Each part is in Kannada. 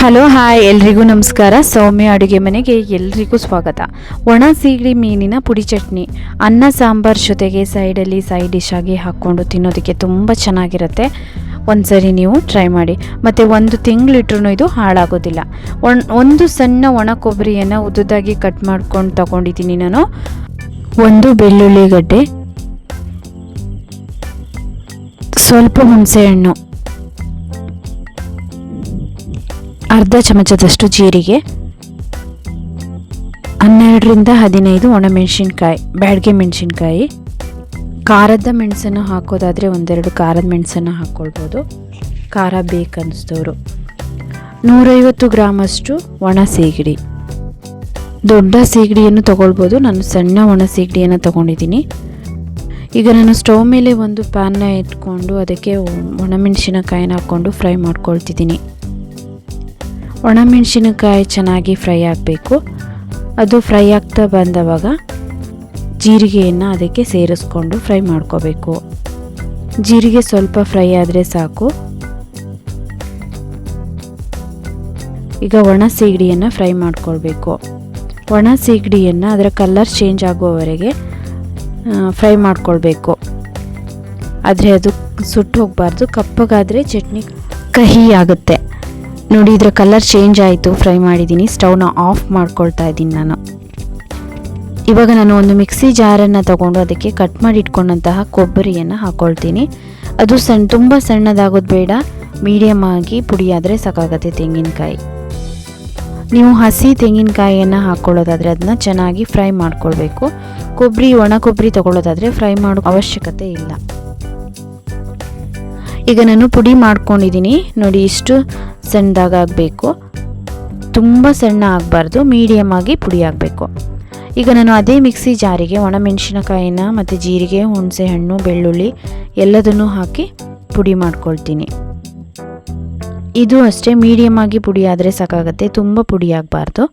ಹಲೋ ಹಾಯ್ ಎಲ್ರಿಗೂ ನಮಸ್ಕಾರ. ಸೌಮ್ಯ ಅಡುಗೆ ಮನೆಗೆ ಎಲ್ರಿಗೂ ಸ್ವಾಗತ. ಒಣ ಸೀಗಡಿ ಮೀನಿನ ಪುಡಿ ಚಟ್ನಿ. ಅನ್ನ, ಸಾಂಬಾರ್ ಜೊತೆಗೆ ಸೈಡಲ್ಲಿ ಸೈಡ್ ಡಿಶ್ ಆಗಿ ಹಾಕ್ಕೊಂಡು ತಿನ್ನೋದಕ್ಕೆ ತುಂಬ ಚೆನ್ನಾಗಿರುತ್ತೆ. ಒಂದ್ಸರಿ ನೀವು ಟ್ರೈ ಮಾಡಿ. ಮತ್ತು ಒಂದು ತಿಂಗಳಿಟ್ರೂ ಇದು ಹಾಳಾಗೋದಿಲ್ಲ. ಒಣ, ಒಂದು ಸಣ್ಣ ಒಣ ಕೊಬ್ಬರಿಯನ್ನು ಉದ್ದುದಾಗಿ ಕಟ್ ಮಾಡ್ಕೊಂಡು ತಗೊಂಡಿದ್ದೀನಿ ನಾನು. ಒಂದು ಬೆಳ್ಳುಳ್ಳಿ ಗಡ್ಡೆ. ಸ್ವಲ್ಪ ಹುಣಸೆಹಣ್ಣು ಅರ್ಧ ಚಮಚದಷ್ಟು ಜೀರಿಗೆ, ಹನ್ನೆರಡರಿಂದ ಹದಿನೈದು ಒಣಮೆಣಸಿನ್ಕಾಯಿ, ಬ್ಯಾಡ್ಗೆ ಮೆಣಸಿನ್ಕಾಯಿ, ಖಾರದ ಮೆಣಸನ್ನು ಹಾಕೋದಾದರೆ ಒಂದೆರಡು ಖಾರದ ಮೆಣಸನ್ನು ಹಾಕ್ಕೊಳ್ಬೋದು ಖಾರ ಬೇಕನ್ನಿಸ್ದವರು ನೂರೈವತ್ತು ಗ್ರಾಮಷ್ಟು ಒಣ ಸೀಗಡಿ. ದೊಡ್ಡ ಸೀಗಡಿಯನ್ನು ತಗೊಳ್ಬೋದು. ನಾನು ಸಣ್ಣ ಒಣ ಸೀಗಡಿಯನ್ನು ತಗೊಂಡಿದ್ದೀನಿ. ಈಗ ನಾನು ಸ್ಟವ್ ಮೇಲೆ ಒಂದು ಪ್ಯಾನ್ನ ಇಟ್ಕೊಂಡು ಅದಕ್ಕೆ ಒಣಮೆಣಸಿನಕಾಯಿನ ಹಾಕ್ಕೊಂಡು ಫ್ರೈ ಮಾಡ್ಕೊಳ್ತಿದ್ದೀನಿ. ಒಣಮೆಣಸಿನಕಾಯಿ ಚೆನ್ನಾಗಿ ಫ್ರೈ ಆಗಬೇಕು. ಅದು ಫ್ರೈ ಆಗ್ತಾ ಬಂದವಾಗ ಜೀರಿಗೆಯನ್ನು ಅದಕ್ಕೆ ಸೇರಿಸ್ಕೊಂಡು ಫ್ರೈ ಮಾಡ್ಕೋಬೇಕು. ಜೀರಿಗೆ ಸ್ವಲ್ಪ ಫ್ರೈ ಆದರೆ ಸಾಕು. ಈಗ ಒಣ ಸೀಗಡಿಯನ್ನು ಫ್ರೈ ಮಾಡ್ಕೊಳ್ಬೇಕು. ಒಣ ಸೀಗಡಿಯನ್ನು ಅದರ ಕಲರ್ ಚೇಂಜ್ ಆಗುವವರೆಗೆ ಫ್ರೈ ಮಾಡ್ಕೊಳ್ಬೇಕು. ಆದರೆ ಅದು ಸುಟ್ಟು ಹೋಗಬಾರ್ದು. ಕಪ್ಪಗಾದರೆ ಚಟ್ನಿ ಕಹಿ ಆಗುತ್ತೆ. ನೋಡಿ, ಇದರ ಕಲರ್ ಚೇಂಜ್ ಆಯಿತು. ಫ್ರೈ ಮಾಡಿದ್ದೀನಿ ಸ್ಟವ್ನ ಆಫ್ ಮಾಡ್ಕೊಳ್ತಾ ಇದ್ದೀನಿ ನಾನು. ಇವಾಗ ನಾನು ಒಂದು ಮಿಕ್ಸಿ ಜಾರನ್ನು ತಗೊಂಡು ಅದಕ್ಕೆ ಕಟ್ ಮಾಡಿ ಇಟ್ಕೊಂಡಂತಹ ಕೊಬ್ಬರಿಯನ್ನು ಹಾಕ್ಕೊಳ್ತೀನಿ ಅದು ಸಣ್ಣ ತುಂಬ ಸಣ್ಣದಾಗೋದು ಬೇಡ. ಮೀಡಿಯಮ್ ಆಗಿ ಪುಡಿಯಾದರೆ ಸಾಕಾಗತ್ತೆ ತೆಂಗಿನಕಾಯಿ. ನೀವು ಹಸಿ ತೆಂಗಿನಕಾಯಿಯನ್ನು ಹಾಕ್ಕೊಳ್ಳೋದಾದರೆ ಅದನ್ನ ಚೆನ್ನಾಗಿ ಫ್ರೈ ಮಾಡ್ಕೊಳ್ಬೇಕು. ಕೊಬ್ಬರಿ, ಒಣ ಕೊಬ್ಬರಿ ತಗೊಳ್ಳೋದಾದರೆ ಫ್ರೈ ಮಾಡೋ ಅವಶ್ಯಕತೆ ಇಲ್ಲ. ಈಗ ನಾನು ಪುಡಿ ಮಾಡ್ಕೊಂಡಿದ್ದೀನಿ. ನೋಡಿ, ಇಷ್ಟು ಸಣ್ಣದಾಗಬೇಕು ತುಂಬ ಸಣ್ಣ ಆಗಬಾರ್ದು ಮೀಡಿಯಮ್ ಆಗಿ ಪುಡಿ ಆಗಬೇಕು. ಈಗ ನಾನು ಅದೇ ಮಿಕ್ಸಿ ಜಾರಿಗೆ ಒಣಮೆಣಸಿನಕಾಯಿನ ಮತ್ತು ಜೀರಿಗೆ, ಹುಣಸೆ ಹಣ್ಣು, ಬೆಳ್ಳುಳ್ಳಿ ಎಲ್ಲದನ್ನು ಹಾಕಿ ಪುಡಿ ಮಾಡ್ಕೊಳ್ತೀನಿ. ಇದು ಅಷ್ಟೇ ಮೀಡಿಯಮ್ ಆಗಿ ಪುಡಿ ಆದರೆ ಸಾಕಾಗತ್ತೆ, ತುಂಬ ಪುಡಿ ಆಗಬಾರ್ದು.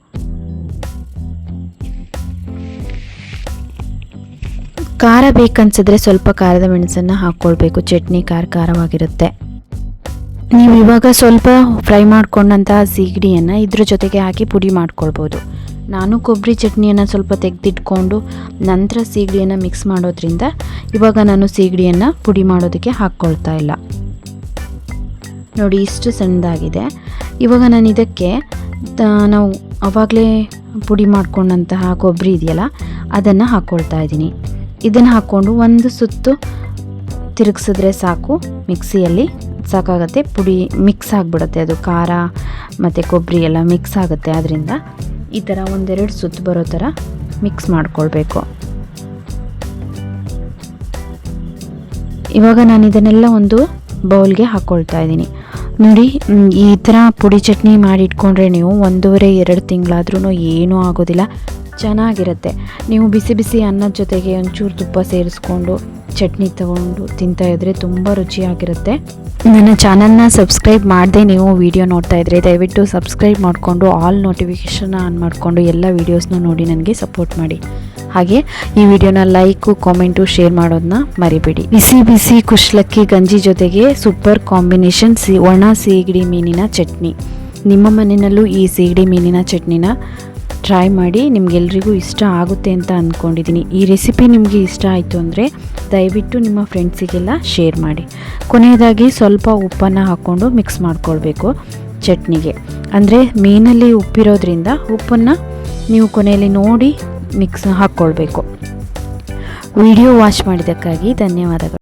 ಖಾರ ಬೇಕನ್ಸಿದ್ರೆ ಸ್ವಲ್ಪ ಖಾರದ ಮೆಣಸನ್ನು ಹಾಕ್ಕೊಳ್ಬೇಕು ಚಟ್ನಿ ಖಾರ ಖಾರವಾಗಿರುತ್ತೆ. ನೀವು ಇವಾಗ ಸ್ವಲ್ಪ ಫ್ರೈ ಮಾಡ್ಕೊಂಡಂತಹ ಸೀಗಡಿಯನ್ನು ಇದ್ರ ಜೊತೆಗೆ ಹಾಕಿ ಪುಡಿ ಮಾಡ್ಕೊಳ್ಬೋದು. ನಾನು ಕೊಬ್ಬರಿ ಚಟ್ನಿಯನ್ನು ಸ್ವಲ್ಪ ತೆಗೆದಿಟ್ಕೊಂಡು ನಂತರ ಸೀಗಡಿಯನ್ನು ಮಿಕ್ಸ್ ಮಾಡೋದ್ರಿಂದ ಇವಾಗ ನಾನು ಸೀಗಡಿಯನ್ನು ಪುಡಿ ಮಾಡೋದಕ್ಕೆ ಹಾಕ್ಕೊಳ್ತಾ ಇಲ್ಲ. ನೋಡಿ, ಇಷ್ಟು ಸಣ್ಣದಾಗಿದೆ. ಇವಾಗ ನಾನು ಇದಕ್ಕೆ ನಾವು ಅವಾಗಲೇ ಪುಡಿ ಮಾಡ್ಕೊಂಡಂತಹ ಕೊಬ್ಬರಿ ಇದೆಯಲ್ಲ, ಅದನ್ನು ಹಾಕ್ಕೊಳ್ತಾ ಇದ್ದೀನಿ. ಇದನ್ನು ಹಾಕ್ಕೊಂಡು ಒಂದು ಸುತ್ತು ತಿರುಗಿಸಿದ್ರೆ ಸಾಕು ಮಿಕ್ಸಿಯಲ್ಲಿ. ಸಾಕಾಗತ್ತೆ. ಪುಡಿ ಮಿಕ್ಸ್ ಆಗಿಬಿಡುತ್ತೆ. ಅದು ಖಾರ ಮತ್ತು ಕೊಬ್ಬರಿ ಎಲ್ಲ ಮಿಕ್ಸ್ ಆಗುತ್ತೆ ಅದರಿಂದ ಈ ಥರ ಒಂದೆರಡು ಸುತ್ತು ಬರೋ ಥರ ಮಿಕ್ಸ್ ಮಾಡ್ಕೊಳ್ಬೇಕು. ಇವಾಗ ನಾನು ಇದನ್ನೆಲ್ಲ ಒಂದು ಬೌಲ್ಗೆ ಹಾಕ್ಕೊಳ್ತಾ ಇದ್ದೀನಿ. ನೋಡಿ ಈ ಥರ ಪುಡಿ ಚಟ್ನಿ ಮಾಡಿ ಇಟ್ಕೊಂಡ್ರೆ ನೀವು ಒಂದೂವರೆ, ಎರಡು ತಿಂಗಳಾದ್ರೂ ಏನೂ ಆಗೋದಿಲ್ಲ. ಚೆನ್ನಾಗಿರುತ್ತೆ. ನೀವು ಬಿಸಿ ಬಿಸಿ ಅನ್ನದ ಜೊತೆಗೆ ಒಂಚೂರು ತುಪ್ಪ ಸೇರಿಸ್ಕೊಂಡು ಚಟ್ನಿ ತಗೊಂಡು ತಿಂತಾ ಇದ್ರೆ ತುಂಬ ರುಚಿಯಾಗಿರುತ್ತೆ. ನನ್ನ ಚಾನಲ್ನ ಸಬ್ಸ್ಕ್ರೈಬ್ ಮಾಡದೆ ನೀವು ವಿಡಿಯೋ ನೋಡ್ತಾ ಇದ್ರೆ ದಯವಿಟ್ಟು ಸಬ್ಸ್ಕ್ರೈಬ್ ಮಾಡಿಕೊಂಡು ಆಲ್ ನೋಟಿಫಿಕೇಷನ್ ಆನ್ ಮಾಡಿಕೊಂಡು ಎಲ್ಲ ವೀಡಿಯೋಸ್ನ ನೋಡಿ ನನಗೆ ಸಪೋರ್ಟ್ ಮಾಡಿ. ಹಾಗೆ ಈ ವಿಡಿಯೋನ ಲೈಕು, ಕಾಮೆಂಟು, ಶೇರ್ ಮಾಡೋದನ್ನ ಮರಿಬೇಡಿ. ಬಿಸಿ ಬಿಸಿ ಕುಶ್ಲಕ್ಕಿ ಗಂಜಿ ಜೊತೆಗೆ ಸೂಪರ್ ಕಾಂಬಿನೇಷನ್ ಸಿ ಒಣ ಸೀಗಡಿ ಮೀನಿನ ಚಟ್ನಿ. ನಿಮ್ಮ ಮನೆಯಲ್ಲೂ ಈ ಸೀಗಡಿ ಮೀನಿನ ಚಟ್ನಿನ ಟ್ರೈ ಮಾಡಿ ನಿಮಗೆಲ್ರಿಗೂ ಇಷ್ಟ ಆಗುತ್ತೆ ಅಂತ ಅಂದ್ಕೊಂಡಿದ್ದೀನಿ ಈ ರೆಸಿಪಿ ನಿಮಗೆ ಇಷ್ಟ ಆಯಿತು ಅಂದರೆ ದಯವಿಟ್ಟು ನಿಮ್ಮ ಫ್ರೆಂಡ್ಸಿಗೆಲ್ಲ ಶೇರ್ ಮಾಡಿ. ಕೊನೆಯದಾಗಿ ಸ್ವಲ್ಪ ಉಪ್ಪನ್ನು ಹಾಕ್ಕೊಂಡು ಮಿಕ್ಸ್ ಮಾಡ್ಕೊಳ್ಬೇಕು ಚಟ್ನಿಗೆ. ಅಂದರೆ ಮೀನಲ್ಲಿ ಉಪ್ಪಿರೋದ್ರಿಂದ ಉಪ್ಪನ್ನು ನೀವು ಕೊನೆಯಲ್ಲಿ ನೋಡಿ ಮಿಕ್ಸ್ ಹಾಕ್ಕೊಳ್ಬೇಕು. ವಿಡಿಯೋ ವಾಚ್ ಮಾಡಿದ್ದಕ್ಕಾಗಿ ಧನ್ಯವಾದಗಳು.